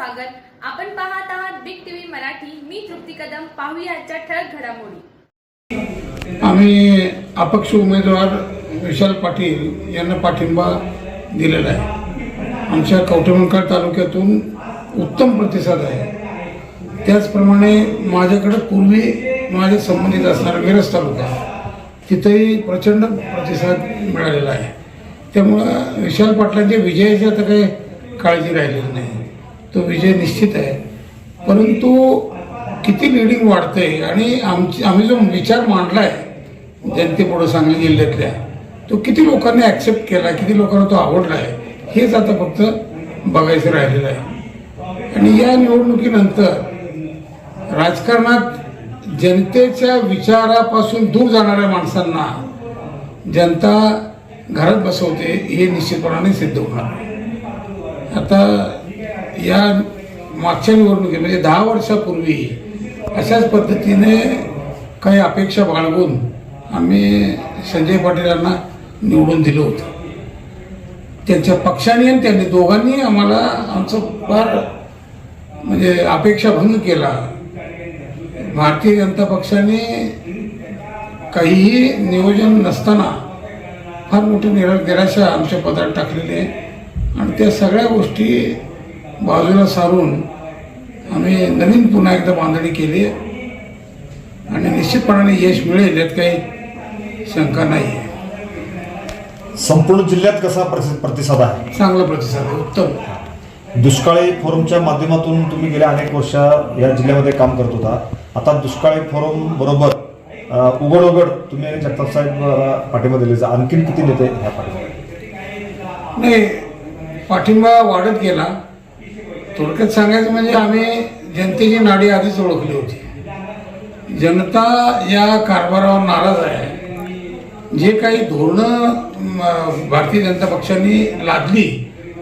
स्वागत. आपण पाहत आहात बिग टीव्ही मराठी. मी तृप्ती कदम. पाहूया आजच्या ठळक घडामोडी. आम्ही अपक्ष उमेदवार विशाल पाटील यांना पाठिंबा दिलेला आहे. आमच्या कवठेमंकाळ तालुक्यातून उत्तम प्रतिसाद आहे. त्याचप्रमाणे माझ्याकडं पूर्वी माझे संबंधित असणारा मिरज तालुका तिथेही प्रचंड प्रतिसाद मिळालेला आहे. त्यामुळं विशाल पाटलांच्या विजयाची आता काही काळजी राहिलेली नाही. तो विजय निश्चित आहे. परंतु किती लिडिंग वाढते आणि आमची आम्ही जो विचार मांडला आहे जनतेपुढं सांगली जिल्ह्यातल्या तो किती लोकांनी ॲक्सेप्ट केला किती लोकांना तो आवडला आहे हेच आता फक्त बघायचं राहिलेलं आहे. आणि या निवडणुकीनंतर राजकारणात जनतेच्या विचारापासून दूर जाणाऱ्या माणसांना जनता घरात बसवते हे निश्चितपणाने सिद्ध होणार आता या मागच्या निवडणुकीत म्हणजे दहा वर्षापूर्वी अशाच पद्धतीने काही अपेक्षा बाळगून आम्ही संजय पाटील यांना निवडून दिलं होतं. त्यांच्या पक्षाने आणि त्यांनी दोघांनी आम्हाला आमचं फार म्हणजे अपेक्षाभंग केला. भारतीय जनता पक्षाने काहीही नियोजन नसताना फार मोठी निरा निराशा आमच्या पदात टाकलेली आहे. आणि त्या सगळ्या गोष्टी बाजूला सारून आम्ही नवीन पुन्हा एकदा बांधणी केली आणि निश्चितपणाने यश मिळेल यात काही शंका नाही. आहे संपूर्ण जिल्ह्यात कसा प्रति- प्रतिसाद आहे? चांगला प्रतिसाद आहे उत्तम. दुष्काळी फोरमच्या माध्यमातून तुम्ही गेल्या अनेक वर्ष या जिल्ह्यामध्ये काम करत होता. आता दुष्काळी फोरम बरोबर अ, उघड उघड तुम्ही आणि जगताप साहेब अ, पाठिंबा दिले. आणखीन किती नेते ह्या पाठिंबा नाही पाठिंबा वाढत गेला. थोडक्यात सांगायचं म्हणजे आम्ही जनतेची नाडी आधीच ओळखली होती. जनता या कारभारावर नाराज आहे. जे काही धोरणं भारतीय जनता पक्षाने लादली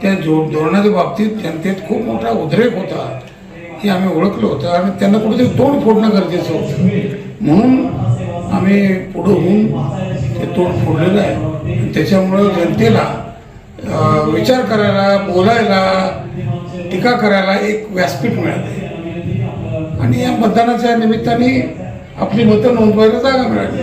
त्या जो धोरणाच्या बाबतीत जनतेत खूप मोठा उद्रेक होता हे आम्ही ओळखलं होतं आणि त्यांना कुठेतरी तोंड फोडणं गरजेचं होतं. म्हणून आम्ही पुढं होऊन ते तोंड फोडलेलं आहे. त्याच्यामुळं जनतेला विचार करायला बोलायला टीका करायला एक व्यासपीठ मिळाले. आणि या मतदानाच्या निमित्ताने आपली मतं नोंदवायला जागा मिळाली.